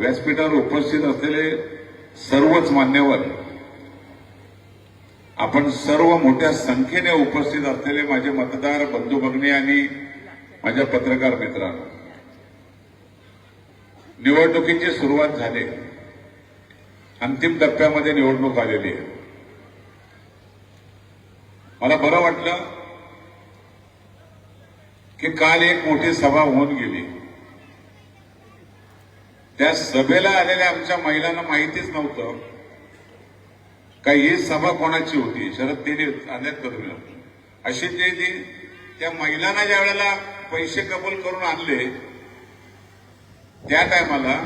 व्यासपीठावर उपस्थित असलेले सर्वच मान्यवर आपण सर्व मोठ्या संख्येने उपस्थित असलेले माझे मतदार बंधू भगिनी आणि माझ्या पत्रकार मित्रांनो निवडणुकीची सुरुवात झाली. अंतिम टप्प्यामध्ये निवडणूक आलेली आहे. मला बरं वाटलं की काल एक मोठी सभा होऊन गेली. त्या सभेला आलेल्या आमच्या महिलांना माहितीच नव्हतं का ही सभा कोणाची होती? शरद तिने आल्यात करून अशी ते जी त्या महिलांना ज्या वेळेला पैसे कबूल करून आणले त्या टायमाला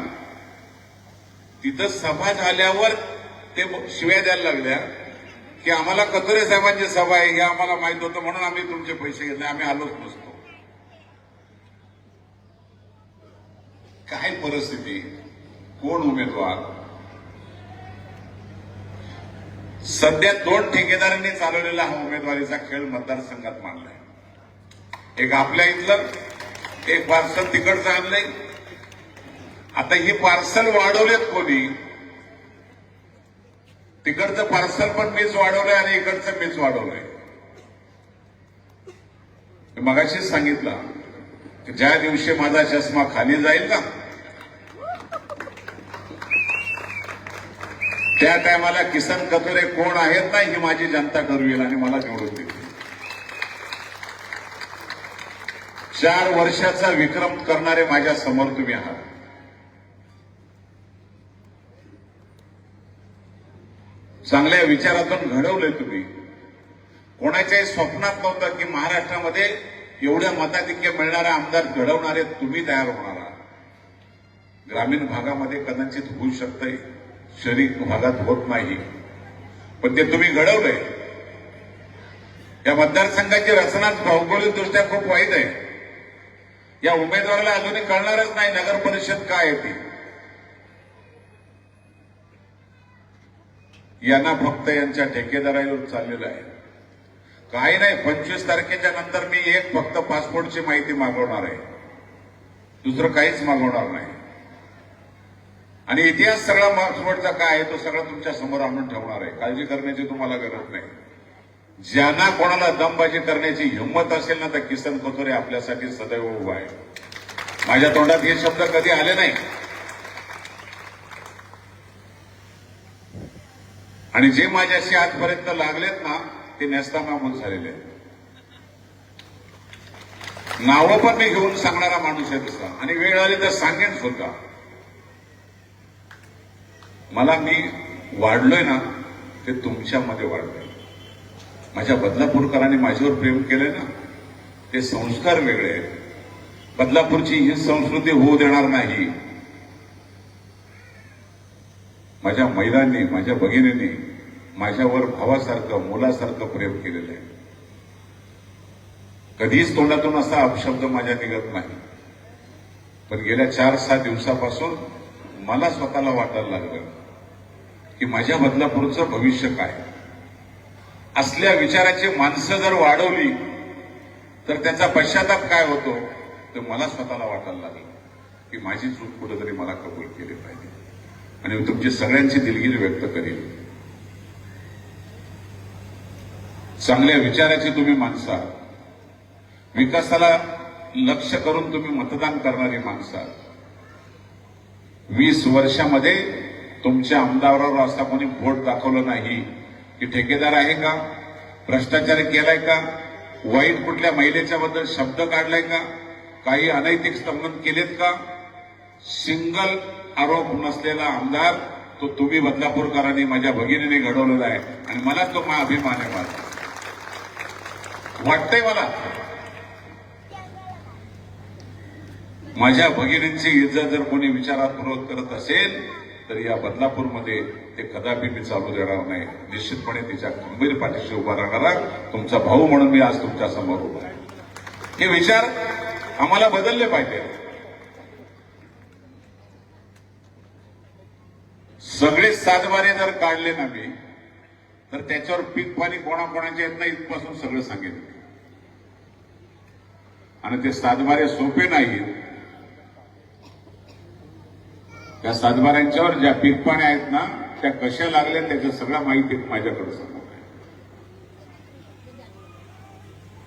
तिथं सभा झाल्यावर ते शिव्या द्यायला लागल्या की आम्हाला कतोरे साहेबांची सभा आहे हे आम्हाला माहीत होतं म्हणून आम्ही तुमचे पैसे घेतले आम्ही आलोच नसतो. काय परिस्थिती? कोण उमेदवार? सध्या दोन ठेकेदारांनी चालवलेला हा उमेदवारीचा खेळ मतदारसंघात मांडलाय. एक आपल्या इथलं एक पार्सल तिकडचं आणलंय. आता ही पार्सल वाढवलेत कोणी? तिकडचं पार्सल पण मीच वाढवलंय आणि इकडचं मीच वाढवलंय. मगाशीच सांगितलं. ज्या दिवशी माझा चष्मा खाली जाईल ना त्या टायमाला किसन कतोरे कोण आहेत ना ही माझी जनता ठरवेल आणि मला निवडून देईल. चार वर्षाचा विक्रम करणारे माझ्यासमोर तुम्ही आहात. चांगल्या विचारातून घडवलंय तुम्ही. कोणाच्याही स्वप्नात नव्हतं की महाराष्ट्रामध्ये एवढ्या मताधिक्य मिळणारे आमदार घडवणारे तुम्ही तयार होणार आहात. ग्रामीण भागामध्ये कदाचित होऊ शकतंय शहरी भागात होत नाही. पण ते तुम्ही घडवलंय. या मतदारसंघाची रचनाच भौगोलिकदृष्ट्या खूप वाईट आहे. या उमेदवाराला अजूनही कळणारच नाही नगर परिषद काय आहे ती. यांना फक्त यांच्या ठेकेदारावर चाललेलं आहे. काही नाही पंचवीस तारखेच्या नंतर मी एक फक्त पासपोर्टची माहिती मागवणार आहे. दुसरं काहीच मागवणार नाही. आणि इतिहास सगळा पासपोर्टचा काय आहे तो सगळा तुमच्यासमोर आणून ठेवणार आहे. काळजी करण्याची तुम्हाला गरज नाही. ज्यांना कोणाला दमबाजी करण्याची हिंमत असेल ना तर किसन कोथोरे आपल्यासाठी सदैव उभा आहे. माझ्या तोंडात हे शब्द कधी आले नाही. आणि जे माझ्याशी आजपर्यंत लागलेत ना ते नेस्तानाबूत झालेले आहेत नावं पण मी घेऊन सांगणारा माणूस आहे तसा. आणि वेळ आली तर सांगेन सुद्धा. मला मी वाढलोय ना ते तुमच्यामध्ये वाढलोय. माझ्या बदलापूरकरांनी माझ्यावर प्रेम केलंय ना ते संस्कार वेगळे आहेत. बदलापूरची ही संस्कृती होऊ देणार नाही. माझ्या महिलांनी माझ्या भगिनींनी माझ्यावर भावासारखं मुलासारखं प्रेम केलेलं आहे. कधीच तोंडातून असा अपशब्द माझ्या निघत नाही. पण गेल्या चार सहा दिवसापासून मला स्वतःला वाटायला लागलं की माझ्या बदलापूरचं भविष्य काय? असल्या विचाराची माणसं जर वाढवली तर त्याचा पश्चाताप काय होतो? तर मला स्वतःला वाटायला लागलं की माझी चूक कुठेतरी मला कबूल केली पाहिजे. आणि मी तुमची सगळ्यांची दिलगिरी व्यक्त करेल चांगल्या विचाराची तुम्ही माणसं आहात. विकासाला लक्ष करून तुम्ही मतदान करणारी माणसं आहात. वीस वर्षामध्ये तुमच्या आमदारावर असा कोणी बोट दाखवलं नाही की ठेकेदार आहे का? भ्रष्टाचार केलाय का? वाईट कुठल्या महिलेच्या बद्दल शब्द काढलाय का? काही अनैतिक स्तंभन केलेत का? सिंगल आरोप नसलेला आमदार तो तुम्ही बदलापूरकरांनी माझ्या भगिनीने घडवलेला आहे. आणि मला तो मा अभिमान आहे माझा. वाटतंय मला. माझ्या भगिनींची इज्जत जर कोणी विचारात विरोध करत असेल तर या बदलापूरमध्ये ते कदापि मी चालू देणार नाही निश्चितपणे तिच्या खंबीर पाठीशी उभा राहणारा तुमचा भाऊ म्हणून मी आज तुमच्यासमोर उभा आहे. हे विचार आम्हाला बदलले पाहिजे. सगळे सातबारे जर काढले ना मी तर त्याच्यावर पीक पाणी कोणाकोणाचे येत नाही इथपासून सगळं सांगितलं आणि ते सातबारे सोपे नाहीत. त्या सातबाऱ्यांच्यावर ज्या पिकपाण्या आहेत ना त्या कशा लागल्या त्याचं सगळं माहिती माझ्याकडे समोर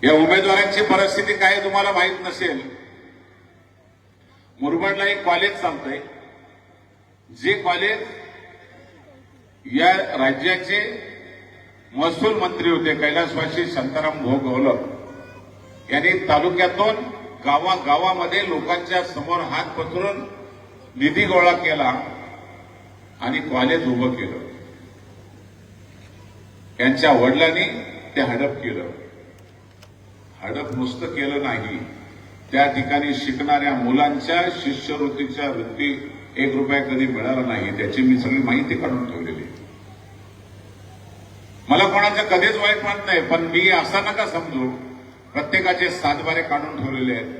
या उमेदवारांची परिस्थिती काय तुम्हाला माहीत नसेल. मुरबाडला एक कॉलेज सांगतंय. जे कॉलेज या राज्याचे महसूल मंत्री होते कैलासवासी शांताराम भोग यांनी तालुक्यातून गावागावामध्ये लोकांच्या समोर हात पसरून निधी गोळा केला आणि कॉलेज उभं केलं. यांच्या वडिलांनी ते हडप केलं. हडप नुसतं केलं नाही. त्या ठिकाणी शिकणाऱ्या मुलांच्या शिष्यवृत्तीच्या वृत्ती एक रुपया कधी मिळाला नाही त्याची मी सगळी माहिती काढून ठेवलेली. मला कोणाचं कधीच वाईट वाटत नाही पण मी असा नका समजू प्रत्येकाचे सातबारे काढून ठेवलेले आहेत.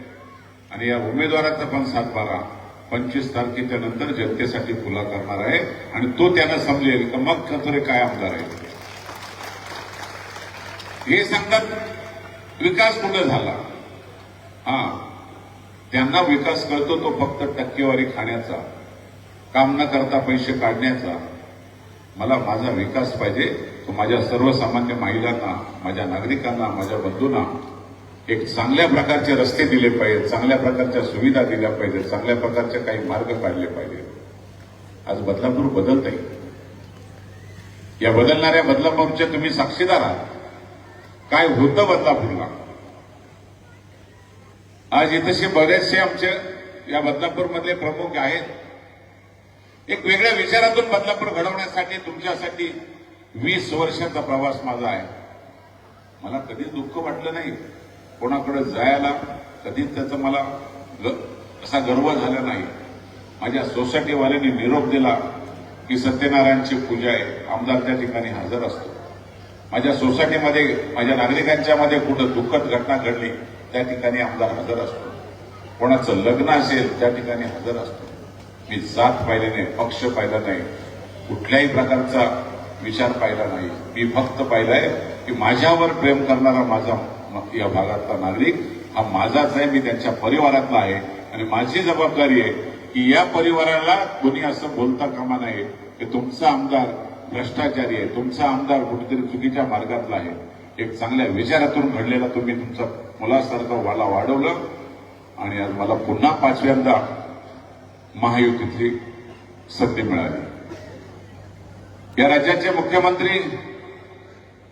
आणि या उमेदवाराचा पण सातबारा पंचवीस तारखेच्या नंतर जनतेसाठी खुला करणार आहे. आणि तो त्यांना समजेल का मग खतरे काय आमदार आहे हे सांगतात विकास कुठं झाला? हा त्यांना विकास कळतो तो फक्त टक्केवारी खाण्याचा काम न करता पैसे काढण्याचा. मला माझा विकास पाहिजे तो माझ्या सर्वसामान्य महिलांना माझ्या नागरिकांना माझ्या बंधूंना एक चांगल्या प्रकारचे रस्ते दिले पाहिजेत चांगल्या प्रकारच्या सुविधा दिल्या पाहिजेत चांगल्या प्रकारचे काही मार्ग काढले पाहिजेत. आज बदलापूर बदलत आहे या बदलणाऱ्या बदलापूरचे तुम्ही साक्षीदार आहात. काय होतं बदलापूरला? आज इथेसे बरेचसे आमचे या बदलापूरमधले प्रमुख आहेत. एक वेगळ्या विचारातून बदलापूर घडवण्यासाठी तुमच्यासाठी वीस वर्षाचा प्रवास माझा आहे. मला कधीच दुःख वाटलं नाही. कोणाकडे जायला कधीच त्याचा मला ग- असा गर्व झाला नाही. माझ्या सोसायटीवाल्यांनी निरोप दिला की सत्यनारायणची पूजा आहे. आमदार त्या ठिकाणी हजर असतो. माझ्या सोसायटीमध्ये माझ्या नागरिकांच्या मध्ये कुठं दुःखद घटना घडली त्या ठिकाणी आमदार हजर असतो. कोणाचं लग्न असेल त्या ठिकाणी हजर असतो. मी जात पाहिले नाही पक्ष पाहिला नाही. कुठल्याही प्रकारचा विचार पाहिला नाही. मी फक्त पाहिलाय की माझ्यावर प्रेम करणारा माझा या भागातला नागरिक हा माझाच आहे मी त्यांच्या परिवारातला आहे. आणि माझी जबाबदारी आहे की या परिवाराला कोणी असं बोलता कामा नये. की तुमचा आमदार भ्रष्टाचारी आहे. तुमचा आमदार कुठेतरी चुकीच्या मार्गातला आहे. एक चांगल्या विचारातून घडलेला तुम्ही तुमचा मुलासारखं वाला वाढवलं. आणि आज मला पुन्हा पाचव्यांदा महायुतीतली संधी मिळाली. या राज्याचे मुख्यमंत्री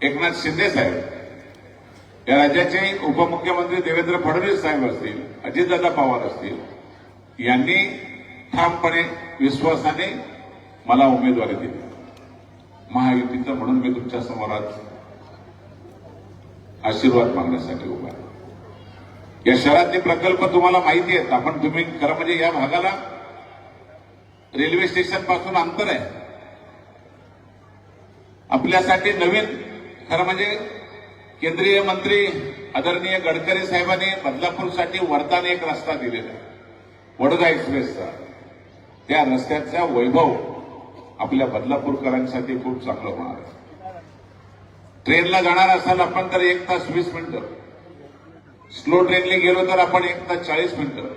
एकनाथ शिंदे साहेब या राज्याचे उपमुख्यमंत्री देवेंद्र फडणवीस साहेब असतील अजितदादा पवार असतील यांनी ठामपणे विश्वासाने मला उमेदवारी दिली. महायुतीचं म्हणून मी तुमच्यासमोर आज आशीर्वाद मागण्यासाठी उभा आहे. या शहरातले प्रकल्प तुम्हाला माहिती आहेत आपण तुम्ही खरं म्हणजे या भागाला रेल्वे स्टेशनपासून अंतर आहे. आपल्यासाठी नवीन खरं म्हणजे केंद्रीय मंत्री आदरणीय गडकरी साहेबांनी बदलापूरसाठी वरदान एक रस्ता दिलेला आहे. वडोदा एक्सप्रेसचा. त्या रस्त्याचा वैभव आपल्या बदलापूरकरांसाठी खूप चांगलं होणार आहे. ट्रेनला जाणार असाल आपण तर एक तास वीस मिनिटं. स्लो ट्रेनने गेलो तर आपण एक तास चाळीस मिनिटं.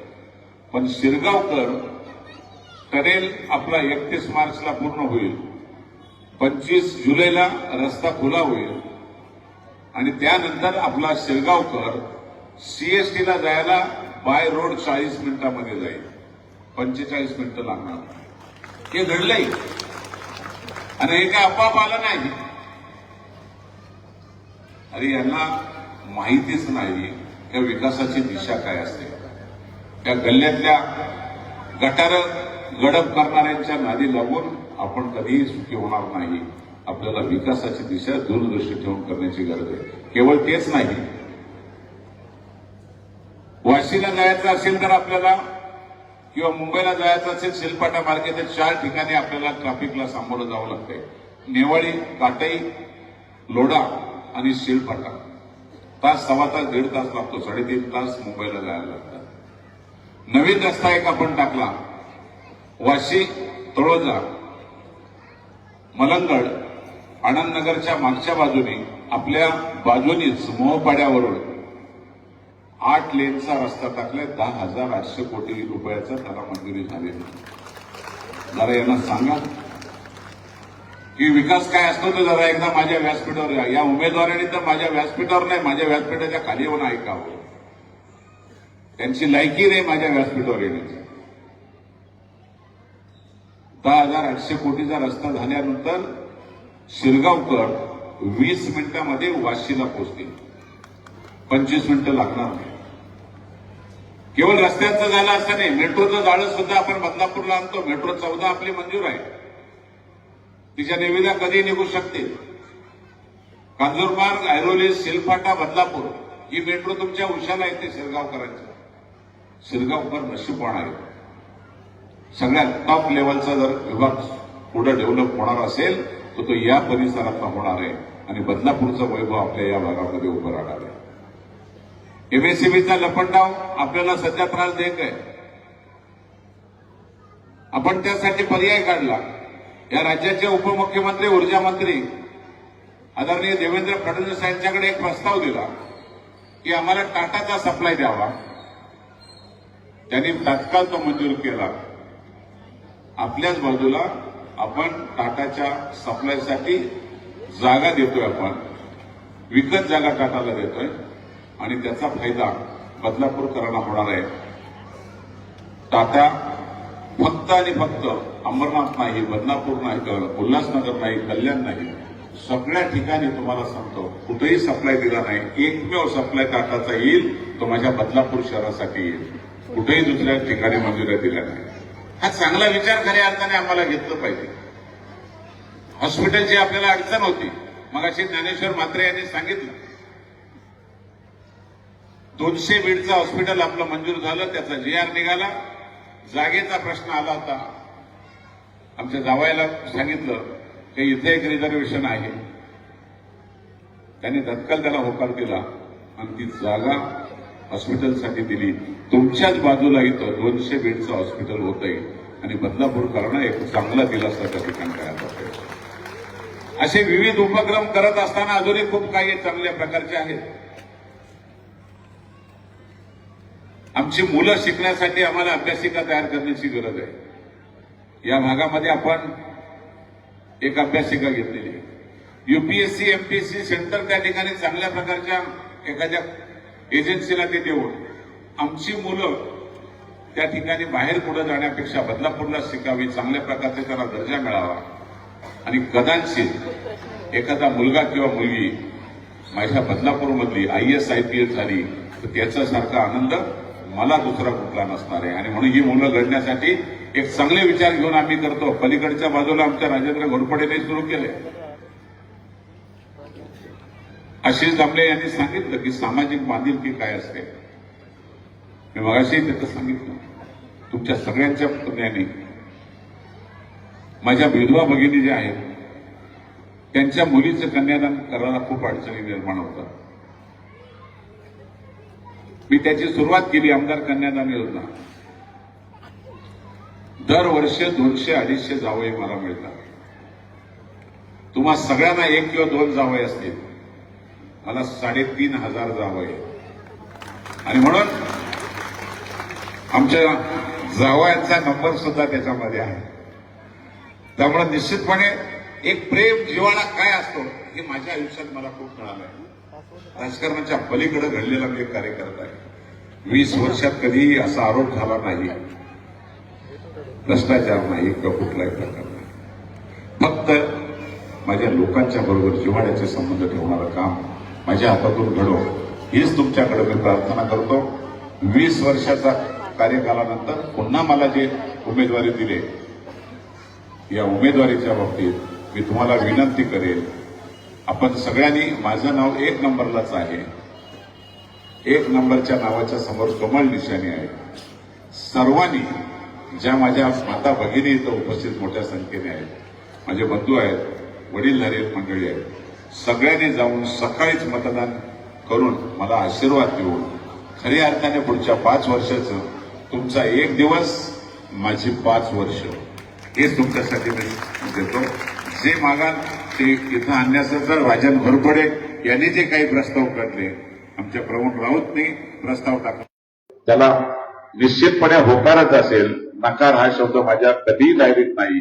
पण शिरगावकर टनेल आपला एकतीस मार्चला पूर्ण होईल. पंचवीस जुलैला रस्ता खुला होईल. आणि त्यानंतर आपला शिरगावकर सीएसटीला जायला बाय रोड चाळीस मिनिटामध्ये जाईल. पंचेचाळीस मिनिटं लागणार. हे घडलंय. आणि हे काय आपोआप आलं नाही? अरे यांना माहितीच नाही या विकासाची दिशा काय असते? त्या गल्ल्यातल्या गटार गडप करणाऱ्यांच्या नादी लागून आपण कधीही सुखी होणार नाही. आपल्याला विकासाची दिशा दूरदृष्टी ठेवून करण्याची गरज आहे. केवळ तेच नाही. वाशीला जायचं असेल तर आपल्याला किंवा मुंबईला जायचं असेल शिलपाटा मार्गे तर चार ठिकाणी आपल्याला ट्रॅफिकला सामोरं जावं लागतंय. नेवाळी काटई लोढा आणि शिलपाटा तास सव्वा तास दीड तास लागतो. साडेतीन तास मुंबईला जायला लागतात. नवीन रस्ता एक आपण टाकला. वाशी तळोजा मलंगड आनंदनगरच्या मागच्या बाजूने आपल्या बाजूनीच मोहपाड्यावरून आठ लेनचा रस्ता टाकलाय. दहा हजार आठशे कोटी रुपयाचा त्याला मंजुरी झालेली जरा यांना सांगा. की विकास काय असतो तो जरा एकदा माझ्या व्यासपीठावर या. या उमेदवाराने तर माझ्या व्यासपीठावर नाही माझ्या व्यासपीठाच्या खाली येऊन ऐकावं. त्यांची लायकी नाही माझ्या व्यासपीठावर येण्याची. दहा हजार आठशे कोटीचा रस्ता झाल्यानंतर शिरगावकर वीस मिनिटामध्ये वाशीला पोहोचतील. पंचवीस मिनिटं लागणार नाही. केवळ रस्त्याचं झालं असं नाही मेट्रोचं जाळं सुद्धा आपण बदलापूरला आणतो. मेट्रो चौदा आपली मंजूर आहे. तिच्या निविदा कधी निघू शकते कांजूरमार्ग ऐरोली सिलफाटा बदलापूर ही मेट्रो तुमच्या उशाला येते शिरगावकरांच्या शिरगावकर नशीब आहे. सगळ्यात टॉप लेवलचा जर विभाग पुढे डेव्हलप होणार असेल तर तो या परिसरातला होणार आहे आणि बदलापूरचं वैभव आपल्या या भागामध्ये उभं राहणार आहे. एमएससीबीचा लपंडाव आपल्याला सध्या त्रास देत आहे. आपण त्यासाठी पर्याय काढला. या राज्याचे उपमुख्यमंत्री ऊर्जा मंत्री आदरणीय देवेंद्र फडणवीस यांच्याकडे एक प्रस्ताव दिला की आम्हाला टाटाचा सप्लाय द्यावा. त्यांनी तात्काळ तो मंजूर केला. आपल्याच बाजूला आपण टाटाच्या सप्लायसाठी जागा देतोय आपण. विकत जागा टाटाला देतोय. आणि त्याचा फायदा बदलापूरकरांना होणार आहे. टाटा फक्त आणि फक्त अंबरनाथ नाही बदलापूर नाही तर उल्हासनगर नाही कल्याण नाही. सगळ्या ठिकाणी तुम्हाला सांगतो कुठेही सप्लाय दिला नाही. एकमेव सप्लाय टाटाचा येईल तो माझ्या बदलापूर शहरासाठी येईल. कुठेही दुसऱ्या ठिकाणी मंजुऱ्या दिल्या नाही. हा चांगला विचार खऱ्या अर्थाने आम्हाला घेतलं पाहिजे. हॉस्पिटलची आपल्याला अडचण होती. मग अशी ज्ञानेश्वर म्हात्रे यांनी सांगितलं दोनशे बेडचं हॉस्पिटल आपलं मंजूर झालं त्याचा जी आर निघाला. जागेचा प्रश्न आला होता. आमच्या जावायला सांगितलं की इथे एक रिझर्वेशन आहे. त्यांनी तत्काल त्याला होकार दिला. आणि ती जागा हॉस्पिटलसाठी दिली. तुमच्याच बाजूला इथं दोनशे बेडचं हॉस्पिटल होत आहे आणि बदलापूर करणं एक चांगला दिलासा त्या ठिकाणी तयार होते असे विविध उपक्रम करत असताना अजूनही खूप काही चांगल्या प्रकारचे आहेत. आमची मुलं शिकण्यासाठी आम्हाला अभ्यासिका तयार करण्याची गरज आहे. या भागामध्ये आपण एक अभ्यासिका घेतलेली आहे. युपीएससी एमपीएससी सेंटर त्या ठिकाणी चांगल्या प्रकारच्या एखाद्या एजन्सीला ते देऊन आमची मुलं त्या ठिकाणी बाहेर पुढे जाण्यापेक्षा बदलापूरला शिकावी चांगल्या प्रकारचे त्यांना दर्जा मिळावा. आणि कदाचित एखादा मुलगा किंवा मुलगी माझ्या बदलापूरमधली I S I P S झाली तर त्याच्यासारखा आनंद मला दुसरा कुठला नसणार आहे. आणि म्हणून ही मुलं घडण्यासाठी एक चांगले विचार घेऊन आम्ही करतो. पलीकडच्या बाजूला आमच्या राजेंद्र घोरपडेने सुरू केले. आशिष दामले यांनी सांगितलं की सामाजिक बांधिलकी काय असते? मी मगाशी त्याचं सांगितलं तुमच्या सगळ्यांच्या पुण्याने माझ्या विधवा भगिनी ज्या आहेत त्यांच्या मुलीचं कन्यादान करायला खूप अडचणी निर्माण होतात. मी त्याची सुरुवात केली आमदार कन्यादान योजना. दरवर्षी दोनशे अडीचशे जावई मला मिळतात. तुम्हा सगळ्यांना एक किंवा दोन जावई असतील. मला साडेतीन हजार जावई आणि म्हणून आमच्या जावयांचा नंबर सुद्धा त्याच्यामध्ये आहे. त्यामुळे निश्चितपणे एक प्रेम जीवाला काय असतो हे माझ्या आयुष्यात मला खूप मिळालंय राजकारणाच्या पलीकडे घडलेला मी एक कार्यकर्ता आहे. वीस वर्षात कधीही असा आरोप झाला नाही. भ्रष्टाचार नाही किंवा कुठलाही प्रकार नाही. फक्त माझ्या लोकांच्या बरोबर जिव्हाळ्याचे संबंध ठेवणारं काम माझ्या हातातून घडो हीच तुमच्याकडे मी प्रार्थना करतो. वीस वर्षाचा कार्यकालानंतर पुन्हा मला जे उमेदवारी दिले या उमेदवारीच्या बाबतीत मी तुम्हाला विनंती करेन. आपण सगळ्यांनी माझं नाव एक नंबरलाच आहे. एक नंबरच्या नावाच्या समोर कमळ निशाणी आहे. सर्वांनी ज्या माझ्या माता भगिनी इथं उपस्थित मोठ्या संख्येने आहेत माझे बंधू आहेत वडीलधारी मंडळी आहेत सगळ्यांनी जाऊन सकाळीच मतदान करून मला आशीर्वाद देऊन खऱ्या अर्थाने पुढच्या पाच वर्षाचं तुमचा एक दिवस माझी पाच वर्ष. हेच तुमच्यासाठी मी देतो. जे मागाल ते इथं आणण्याचं तर राजन घोरपडे यांनी जे काही प्रस्ताव काढले आमच्या प्रमोद राऊतने प्रस्ताव टाकला. त्याला निश्चितपणे होकारच असेल नकार हा शब्द माझ्या कधीही डायरीत नाही.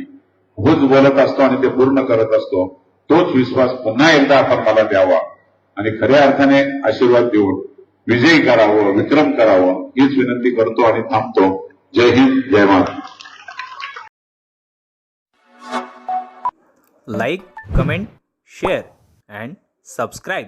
होच बोलत असतो आणि ते पूर्ण करत असतो. तोच विश्वास पुन्हा एकदा आपण मला द्यावा. आणि खऱ्या अर्थाने आशीर्वाद देऊन विजयी करावं विक्रम करावं हीच विनंती करतो आणि थांबतो. जय हिंद जय Maharashtra. Like comment share and subscribe